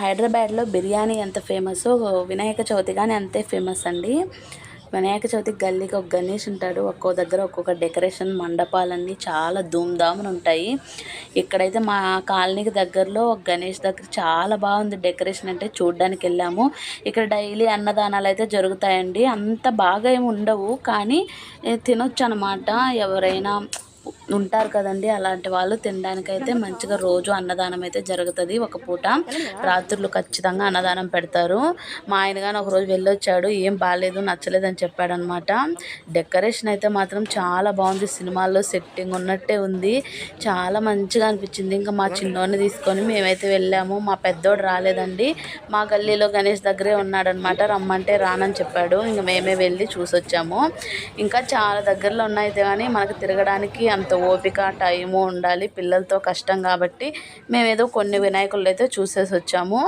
హైదరాబాద్లో బిర్యానీ ఎంత ఫేమస్ వినాయక చవితి కానీ అంతే ఫేమస్ అండి. వినాయక చవితి గల్లీకి ఒక గణేష్ ఉంటాడు ఒక్కో దగ్గర ఒక్కొక్క డెకరేషన్ మండపాలన్నీ చాలా ధూమ్ధాములు ఉంటాయి. ఇక్కడైతే మా కాలనీకి దగ్గరలో ఒక గణేష్ దగ్గర చాలా బాగుంది డెకరేషన్ అంటే చూడ్డానికి వెళ్ళాము. ఇక్కడ డైలీ అన్నదానాలు అయితే జరుగుతాయండి. అంత బాగా ఏమి ఉండవు కానీ తినొచ్చు అనమాట ఎవరైనా ఉంటారు కదండి. అలాంటి వాళ్ళు తినడానికైతే మంచిగా రోజు అన్నదానం అయితే జరుగుతుంది. ఒక పూట రాత్రులు ఖచ్చితంగా అన్నదానం పెడతారు. మా ఆయన కానీ ఒకరోజు వెళ్ళొచ్చాడు. ఏం బాగాలేదు నచ్చలేదు అని చెప్పాడనమాట. డెకరేషన్ అయితే మాత్రం చాలా బాగుంది. సినిమాల్లో సెట్టింగ్ ఉన్నట్టే ఉంది. చాలా మంచిగా అనిపించింది. ఇంకా మా చిన్నోడిని తీసుకొని మేమైతే వెళ్ళాము. మా పెద్దోడు రాలేదండి. మా గల్లీలో గణేష్ దగ్గరే ఉన్నాడనమాట. రమ్మంటే రానని చెప్పాడు. ఇంకా మేమే వెళ్ళి చూసొచ్చాము. ఇంకా చాలా దగ్గరలో ఉన్నాయి కానీ మనకు తిరగడానికి అంత ఓపిక టైము ఉండాలి పిల్లలతో కష్టం కాబట్టి మేము ఏదో కొన్ని వినాయకులు అయితే చూసేసి వచ్చాము